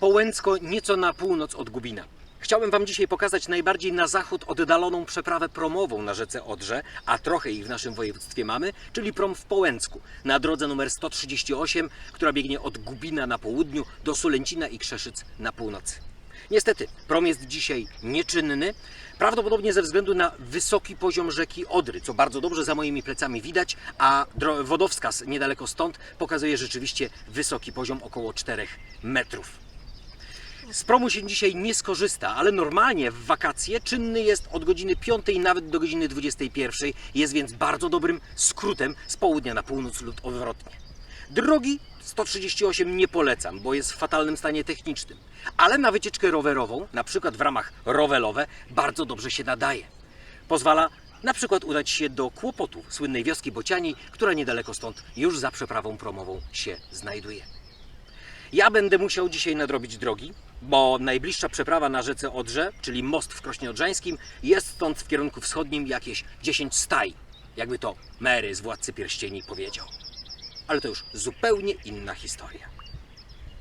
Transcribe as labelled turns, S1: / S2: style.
S1: Połęcko nieco na północ od Gubina. Chciałem Wam dzisiaj pokazać najbardziej na zachód oddaloną przeprawę promową na rzece Odrze, a trochę ich w naszym województwie mamy, czyli prom w Połęcku, na drodze numer 138, która biegnie od Gubina na południu do Sulęcina i Krzeszyc na północy. Niestety, prom jest dzisiaj nieczynny, prawdopodobnie ze względu na wysoki poziom rzeki Odry, co bardzo dobrze za moimi plecami widać, a wodowskaz niedaleko stąd pokazuje rzeczywiście wysoki poziom około 4 metrów. Z promu się dzisiaj nie skorzysta, ale normalnie w wakacje czynny jest od godziny 5 nawet do godziny 21. Jest więc bardzo dobrym skrótem z południa na północ lub odwrotnie. Drogi 138 nie polecam, bo jest w fatalnym stanie technicznym, ale na wycieczkę rowerową, na przykład w ramach rowelowe, bardzo dobrze się nadaje. Pozwala na przykład udać się do Kłopotów, słynnej wioski Bociani, która niedaleko stąd już za przeprawą promową się znajduje. Ja będę musiał dzisiaj nadrobić drogi, bo najbliższa przeprawa na rzece Odrze, czyli most w Krośnie Odrzańskim, jest stąd w kierunku wschodnim jakieś 10 staj, jakby to Mary z Władcy Pierścieni powiedział. Ale to już zupełnie inna historia.